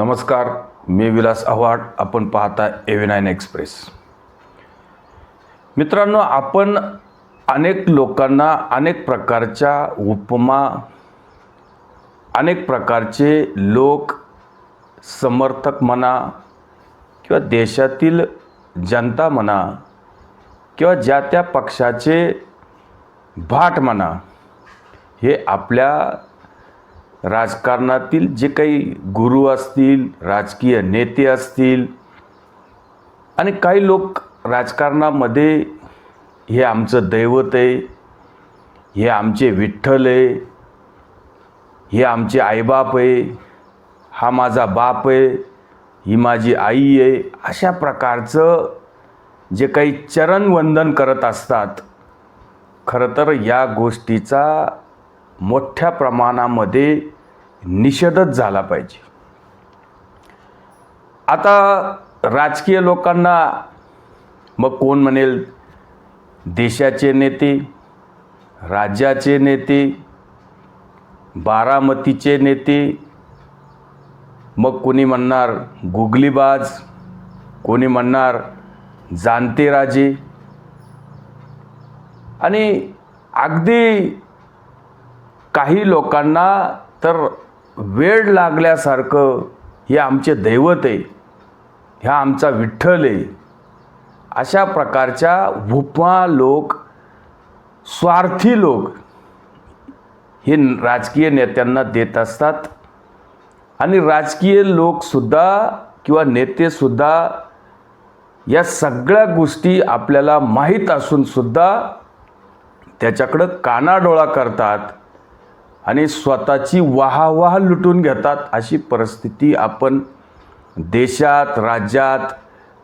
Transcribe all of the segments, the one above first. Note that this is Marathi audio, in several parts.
नमस्कार मी विलास आव्हाड. आपण पाहता एव्ही नाईन एक्सप्रेस मित्रांनो आपण अनेक लोकांना अनेक प्रकारच्या उपमा अनेक प्रकारचे लोक समर्थक म्हणा किंवा देशातील जनता म्हणा किंवा ज्या त्या पक्षाचे भाट म्हणा हे आपल्या राजकारणातील जे काही गुरु असतील राजकीय नेते असतील आणि काही लोक राजकारणामध्ये हे आमचं दैवत आहे हे आमचे विठ्ठल आहे हे आमचे आईबाप आहे हा माझा बाप आहे ही माझी आई आहे अशा प्रकारचं जे काही चरणवंदन करत असतात खरं तर या गोष्टीचा मोठ्या प्रमाणामध्ये निषेधच झाला पाहिजे. आता राजकीय लोकांना मग कोण म्हणेल देशाचे नेते राज्याचे नेते बारामतीचे नेते मग कोणी म्हणणार गुगलीबाज कोणी म्हणणार जाणते राजे. आणि अगदी काही लोकांना तर वेळ लागल्यासारखं हे आमचे दैवत आहे ह्या आमचा विठ्ठल आहे. अशा प्रकारच्या भुपा लोक स्वार्थी लोक हे राजकीय नेत्यांना देत असतात. आणि राजकीय लोकसुद्धा किंवा नेतेसुद्धा या सगळ्या गोष्टी आपल्याला माहीत असूनसुद्धा त्याच्याकडं कानाडोळा करतात. आणि स्वतःची वाहवाह लुटून घेतात अशी परिस्थिती आपण देशात राज्यात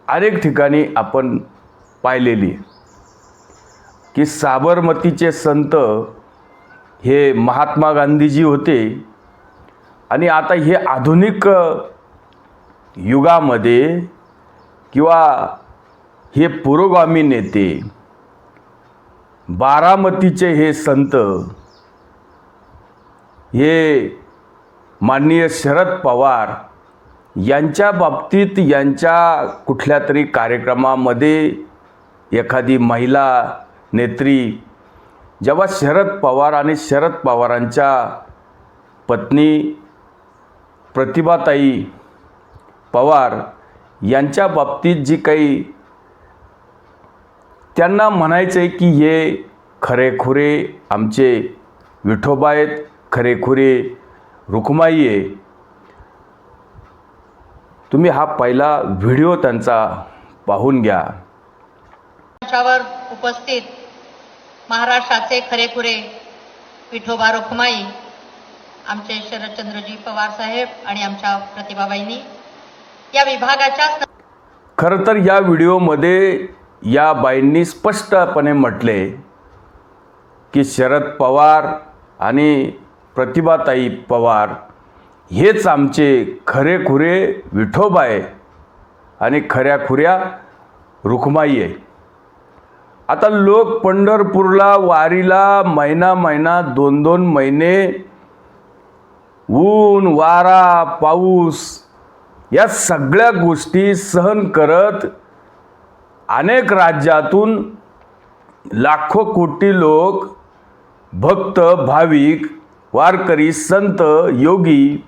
अनेक ठिकाणी आपण पाहिलेली. की साबरमतीचे संत हे महात्मा गांधीजी होते आणि आता हे आधुनिक युगामध्ये किंवा हे पुरोगामी नेते बारामतीचे हे संत हे माननीय शरद पवार यांच्या बाबतीत यांच्या कुठल्या तरी कार्यक्रमामध्ये एखादी महिला नेत्री जेव्हा शरद पवार आणि शरद पवारांच्या पत्नी प्रतिभाताई पवार यांच्या बाबतीत जी काही त्यांना म्हणायचं आहे की हे खरेखुरे आमचे विठोबा आहेत. खरेखुरे रुक्माई आहे तुम्ही हा पहिला व्हिडिओ त्यांचा पाहून घ्या. मंचावर उपस्थित महाराष्ट्राचे खरेखुरे विठोबा रुक्माई आमचे शरदचंद्रजी पवार साहेब आणि आमच्या प्रतिभाबाईंनी या विभागाच्या खरं तर या व्हिडिओमध्ये या बाईंनी स्पष्टपणे म्हटले की शरद पवार आणि प्रतिभाताई पवार हेच आमचे खरेखुरे विठोबा आहे आणि खऱ्याखुऱ्या रुखमाई आहे. आता लोक पंढरपूरला वारीला महिना महिना दोन दोन महिने ऊन वारा पाऊस या सगळ्या गोष्टी सहन करत अनेक राज्यातून लाखो कोटी लोक भक्त भाविक वारकरी संत योगी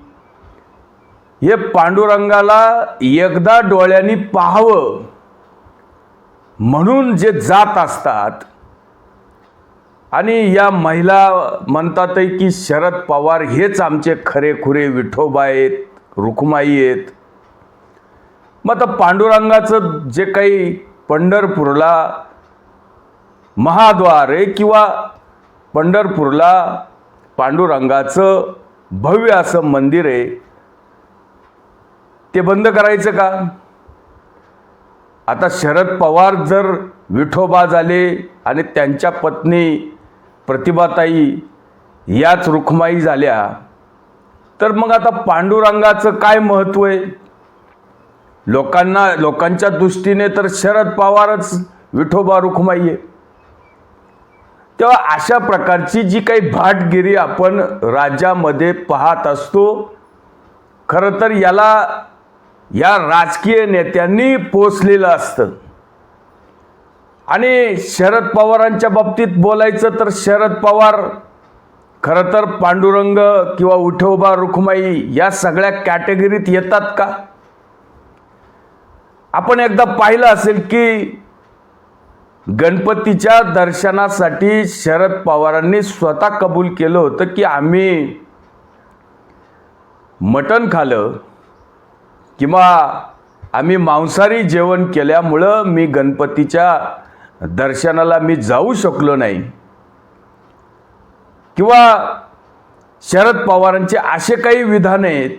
हे पांडुरंगाला एकदा डोळ्यांनी पाहावं. म्हणून जे जात असतात. आणि या महिला म्हणतात आहे की शरद पवार हेच आमचे खरेखुरे विठोबा आहेत रुक्माई आहेत. मग आता पांडुरंगाचं जे काही पंढरपूरला महाद्वार आहे किंवा पंढरपूरला पांडुरंगाचं भव्य असं मंदिर आहे. ते बंद करायचं का? आता शरद पवार जर विठोबा झाले आणि त्यांच्या पत्नी प्रतिभाताई याच रुखमाई झाल्या तर मग आता पांडुरंगाचं काय महत्त्व आहे? लोकांना लोकांच्या दृष्टीने तर शरद पवारच विठोबा रुखमाई आहे. तेव्हा अशा प्रकारची जी काही भाटगिरी आपण राज्यामध्ये पाहत असतो खरं तर याला या राजकीय नेत्यांनी पोचलेलं असतं. आणि शरद पवारांच्या बाबतीत बोलायचं तर शरद पवार खरं तर पांडुरंग किंवा उठोबा रुखमाई या सगळ्या कॅटेगरीत येतात का? आपण एकदा पाहिलं असेल की गणपतीच्या दर्शनासाठी शरद पवारांनी स्वतः कबूल केलं होतं की आम्ही मटण खाल्लं किंवा आम्ही मांसाहारी जेवण केल्यामुळं मी गणपतीच्या दर्शनाला मी जाऊ शकलो नाही. किंवा शरद पवारांचे असे काही विधान आहेत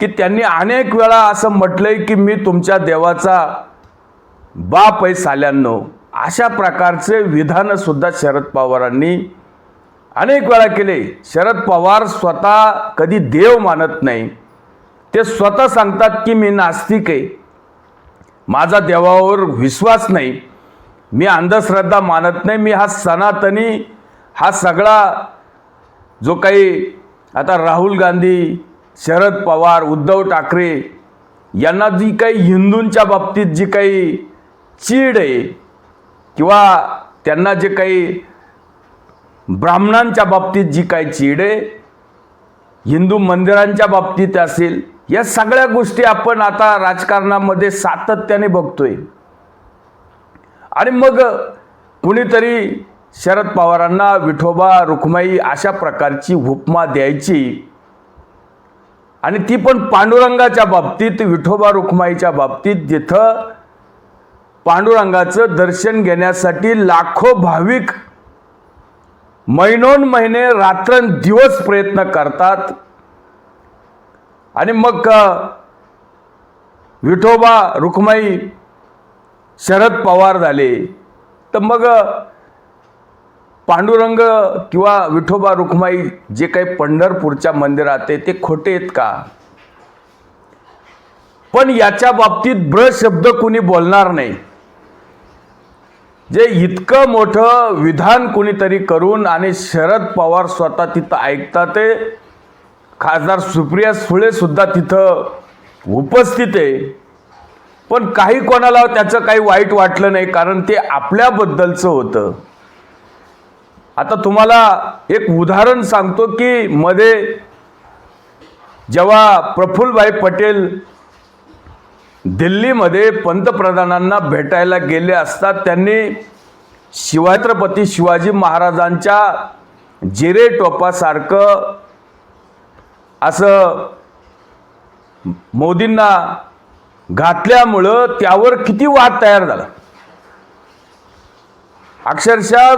की त्यांनी अनेक वेळा असं म्हटलंय की मी तुमच्या देवाचा बाप आहे साल्यांनो अशा प्रकारचे विधानसुद्धा शरद पवारांनी अनेक वेळा केले. शरद पवार स्वतः कधी देव मानत नाही. ते स्वतः सांगतात की मी नास्तिक आहे. माझा देवावर विश्वास नाही. मी अंधश्रद्धा मानत नाही. मी हा सनातनी हा सगळा जो काही आता राहुल गांधी शरद पवार उद्धव ठाकरे यांना जी काही हिंदूंच्या बाबतीत जी काही चीड आहे किंवा त्यांना जे काही ब्राह्मणांच्या बाबतीत जी काही चीड आहे हिंदू मंदिरांच्या बाबतीत असेल या सगळ्या गोष्टी आपण आता राजकारणामध्ये सातत्याने बघतोय. आणि मग कुणीतरी शरद पवारांना विठोबा रुक्माई अशा प्रकारची उपमा द्यायची. आणि ती पण पांडुरंगाच्या बाबतीत विठोबा रुक्माईच्या बाबतीत जिथं पांडुरंगाचं दर्शन घेण्यासाठी लाखो भाविक महिनोन महिने रात्रंदिवस प्रयत्न करतात. आणि मग विठोबा रुक्माई शरद पवार झाले. तर मग पांडुरंग किंवा विठोबा रुक्माई जे काही पंढरपूरच्या मंदिरात आहे ते खोटे आहेत का? पण याच्या बाबतीत ब्र शब्द कुणी बोलणार नाही. जे इतकं मोठं विधान कुणीतरी करून आणि शरद पवार स्वतः तिथं ऐकतात ते खासदार सुप्रिया सुळेसुद्धा तिथं उपस्थित आहे. पण काही कोणाला त्याचं काही वाईट वाटलं नाही कारण ते आपल्याबद्दलचं होतं. आता तुम्हाला एक उदाहरण सांगतो की मध्ये जेव्हा प्रफुल्लभाई पटेल दिल्लीमध्ये पंतप्रधानांना भेटायला गेले असता त्यांनी शिवछत्रपती शिवाजी महाराजांच्या जिरे टोपासारखं असं मोदींना घातल्यामुळं त्यावर किती वाद तयार झाला. अक्षरशः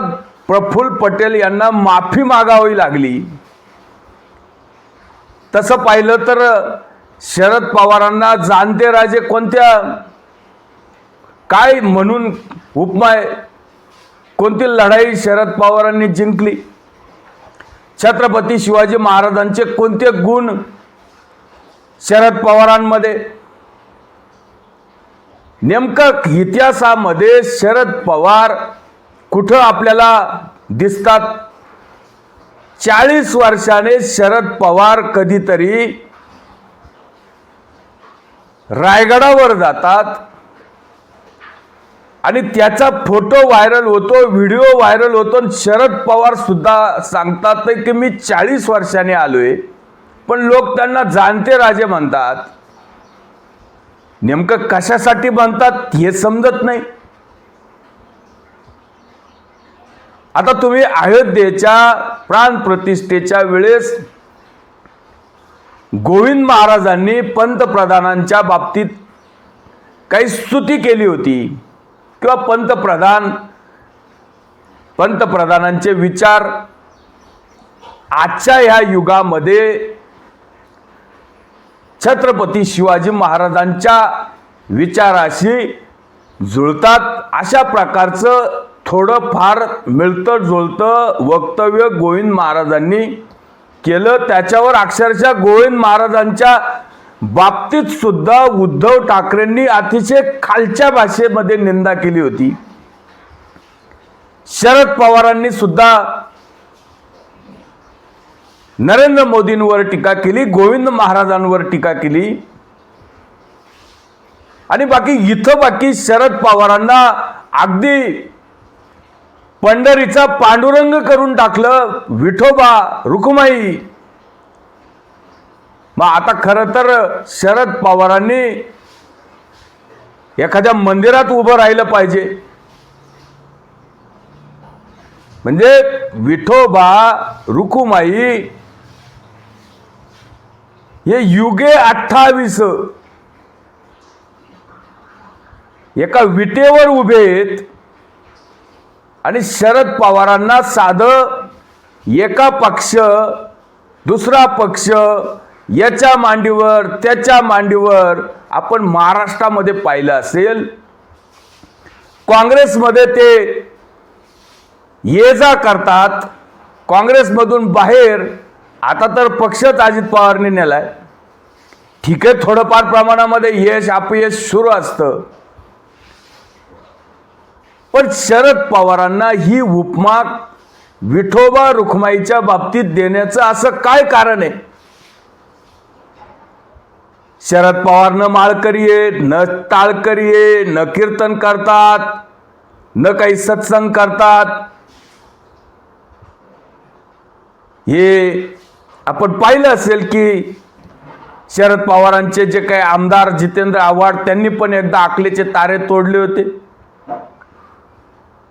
प्रफुल्ल पटेल यांना माफी मागावी लागली. तसं पाहिलं तर शरद पवारांना जाणते राजे कोणत्या? काय म्हणून उपमाय कोणती लढाई शरद पवारांनी जिंकली? छत्रपती शिवाजी महाराजांचे कोणते गुण शरद पवारांमध्ये? नेमकं इतिहासामध्ये शरद पवार कुठं आपल्याला दिसतात? चाळीस वर्षाने शरद पवार कधीतरी रायगडावर जातात. आणि त्याचा फोटो व्हायरल होतो व्हिडिओ व्हायरल होतो आणि शरद पवार सुद्धा सांगतात की मी चाळीस वर्षाने आलोय पण लोक त्यांना जाणते राजे म्हणतात. नेमकं कशासाठी म्हणतात हे समजत नाही. आता तुम्ही अयोध्येच्या प्राणप्रतिष्ठेच्या वेळेस गोविंद महाराजांनी पंतप्रधानांच्या बाबतीत काही स्तुती केली होती. किंवा पंतप्रधान पंतप्रधानांचे विचार आजच्या ह्या युगामध्ये छत्रपती शिवाजी महाराजांच्या विचाराशी जुळतात. अशा प्रकारचं थोडंफार मिळतं जुळतं वक्तव्य गोविंद महाराजांनी केलं. त्याच्यावर अक्षरशः गोविंद महाराजांच्या बाबतीत सुद्धा उद्धव ठाकरेंनी अतिशय खालच्या भाषेमध्ये निंदा केली होती. शरद पवारांनी सुद्धा नरेंद्र मोदींवर टीका केली गोविंद महाराजांवर टीका केली. आणि बाकी इथं बाकी शरद पवारांना अगदी पंढरीचा पांडुरंग करून टाकलं विठोबा रुकुमाई. मग आता खरं तर शरद पवारांनी एखाद्या मंदिरात उभं राहिलं पाहिजे. म्हणजे विठोबा रुकुमाई हे युगे अठ्ठावीस. एका विटेवर उभे आहेत. आणि शरद पवारांना साधं एका पक्ष दुसरा पक्ष याच्या मांडीवर त्याच्या मांडीवर आपण महाराष्ट्रामध्ये पाहिलं असेल. काँग्रेसमध्ये ते ये जा करतात. काँग्रेसमधून बाहेर आता तर पक्षच अजित पवारने नेलाय. ठीक आहे थोडंफार प्रमाणामध्ये यश अपयश सुरू असतं. पण शरद पवारांना ही उपमा विठोबा रुखमाईच्या बाबतीत देण्याचं असं काय कारण आहे? शरद पवार न माळकरी न टाळकरी न कीर्तन करतात न काही सत्संग करतात. हे आपण पाहिलं असेल की शरद पवारांचे जे काही आमदार जितेंद्र आव्हाड त्यांनी पण एकदा आकलेचे तारे तोडले होते.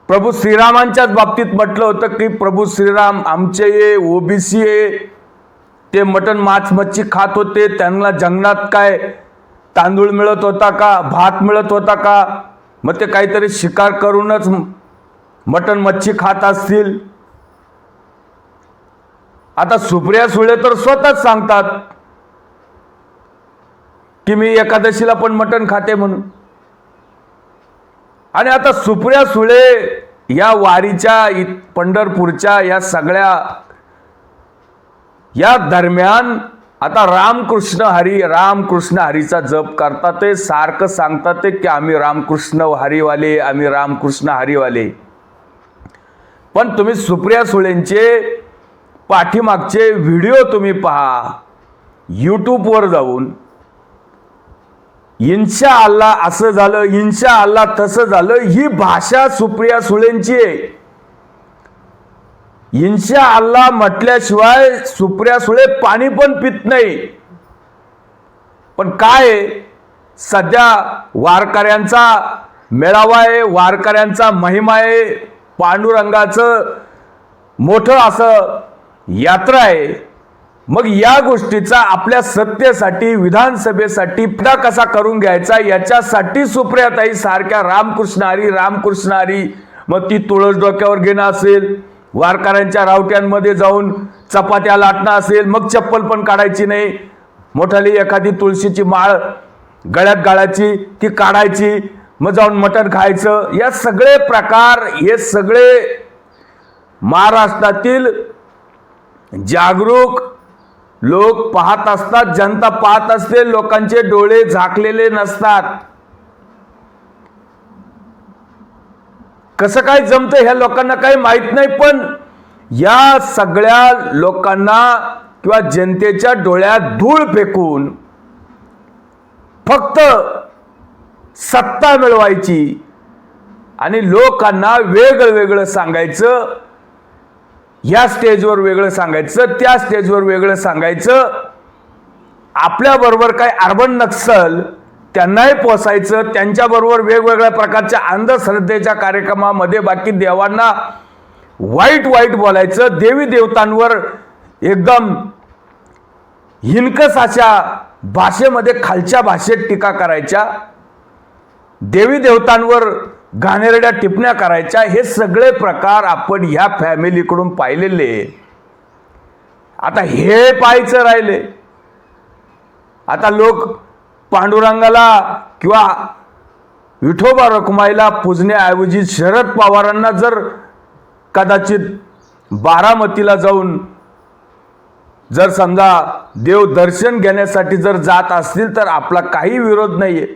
प्रभू श्रीरामांच्याच बाबतीत म्हटलं होतं की प्रभू श्रीराम आमचे ये ओबीसी आहे ते मटण माछ मच्छी खात होते. त्यांना जंगलात काय तांदूळ मिळत होता का? भात मिळत होता का? मग ते काहीतरी शिकार करूनच मटण मच्छी खात असतील. आता सुप्रिया सुळे तर स्वतःच सांगतात की मी एकादशीला पण मटण खाते म्हणून. आणि आता सुप्रिया सुळे या वारीच्या पंढरपूरच्या या सगळ्या या दरम्यान आता रामकृष्ण हरी रामकृष्ण हरीचा जप करतात. ते सारखं सांगतात ते की आम्ही रामकृष्ण हरीवाले आम्ही रामकृष्ण हरीवाले. पण तुम्ही सुप्रिया सुळेंचे पाठीमागचे व्हिडिओ तुम्ही पहा. यूट्यूबवर जाऊन इन्शा अल्लाह असं झालं इन्शा अल्लाह तसं झालं ही भाषा सुप्रिया सुळेंची आहे. इन्शा अल्लाह म्हटल्याशिवाय सुप्रिया सुळे पाणी पण पित नाही. पण काय आहे? सध्या वारकऱ्यांचा मेळावा आहे वारकऱ्यांचा महिमा आहे पांडुरंगाचं मोठं असं यात्रा आहे. मग या गोष्टीचा आपल्या सत्तेसाठी विधानसभेसाठी पदा कसा करून घ्यायचा? याच्यासाठी सुप्रियाताई सारख्या रामकृष्ण हरी रामकृष्ण हरी. मग ती तुळस डोक्यावर घेणं असेल वारकऱ्यांच्या रावट्यांमध्ये जाऊन चपात्या लाटणं असेल मग चप्पल पण काढायची नाही. मोठाली एखादी तुळशीची माळ गळ्यात गाळायची ती काढायची मग जाऊन मटण खायचं. या सगळे प्रकार हे सगळे महाराष्ट्रातील जागरूक लोक पाहत असतात जनता पाहत असते लोकांचे डोळे झाकलेले नसतात. कसं काय जमतं ह्या लोकांना काही माहीत नाही पण या सगळ्या लोकांना किंवा जनतेच्या डोळ्यात धूळ फेकून फक्त सत्ता मिळवायची आणि लोकांना वेगळं वेगळं सांगायचं या स्टेजवर वेगळं सांगायचं त्या स्टेजवर वेगळं सांगायचं. आपल्याबरोबर काय अर्बन नक्सल त्यांनाही पोसायचं त्यांच्याबरोबर वेगवेगळ्या प्रकारच्या अंधश्रद्धेच्या कार्यक्रमामध्ये बाकी देवांना वाईट वाईट बोलायचं देवी देवतांवर एकदम हिनकस अशा भाषेमध्ये खालच्या भाषेत टीका करायच्या. देवी देवतांवर घाणेरड्या टिपण्या करायच्या हे सगळे प्रकार आपण ह्या फॅमिलीकडून पाहिलेले. आता हे पाहायचं राहिले. आता लोक पांडुरंगाला किंवा विठोबा रखुमाईला पूजण्याऐवजी शरद पवारांना जर कदाचित बारामतीला जाऊन जर समजा देव दर्शन घेण्यासाठी जर जात असतील तर आपला काही विरोध नाही आहे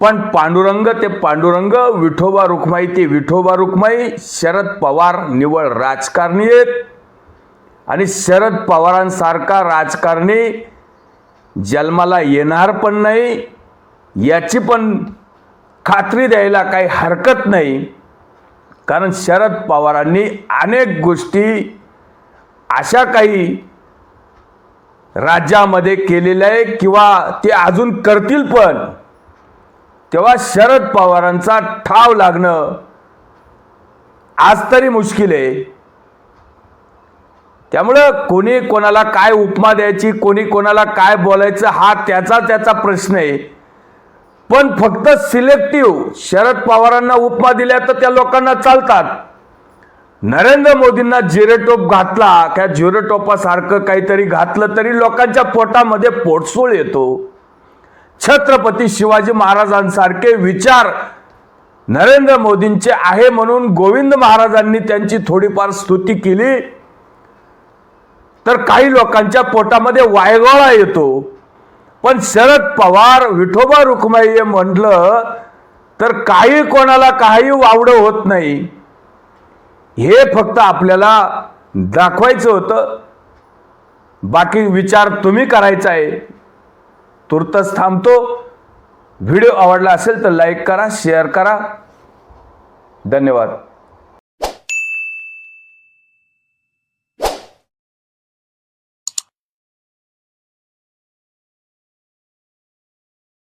पण पांडुरंग ते पांडुरंग विठोबा रुक्माई ते विठोबा रुक्माई शरद पवार निवळ राजकारणी आहेत. आणि शरद पवारांसारखा राजकारणी जन्माला येणार पण नाही याची पण खात्री द्यायला काही हरकत नाही. कारण शरद पवारांनी अनेक गोष्टी अशा काही राज्यामध्ये केलेल्या आहे किंवा ते अजून करतील पण. तेव्हा शरद पवारांचा ठाव लागणं आज तरी मुश्किल आहे. त्यामुळं कोणी कोणाला काय उपमा द्यायची कोणी कोणाला काय बोलायचं हा त्याचा त्याचा प्रश्न आहे. पण फक्त सिलेक्टिव्ह शरद पवारांना उपमा दिल्या तर त्या लोकांना चालतात. नरेंद्र मोदींना जिरेटोप घातला त्या जिरेटोपासारखं काहीतरी घातलं तरी लोकांच्या पोटामध्ये पोटसूळ येतो. छत्रपती शिवाजी महाराजांसारखे विचार नरेंद्र मोदींचे आहे म्हणून गोविंद महाराजांनी त्यांची थोडीफार स्तुती केली. तर काही लोकांच्या पोटामध्ये वायगोळा येतो. पण शरद पवार विठोबा रुक्माई म्हटलं तर काही कोणाला काही वावडं होत नाही. हे फक्त आपल्याला दाखवायचं होतं. बाकी विचार तुम्ही करायचा आहे. तुर्तच थांबतो. व्हिडिओ आवडला असेल तर लाईक करा शेअर करा. धन्यवाद.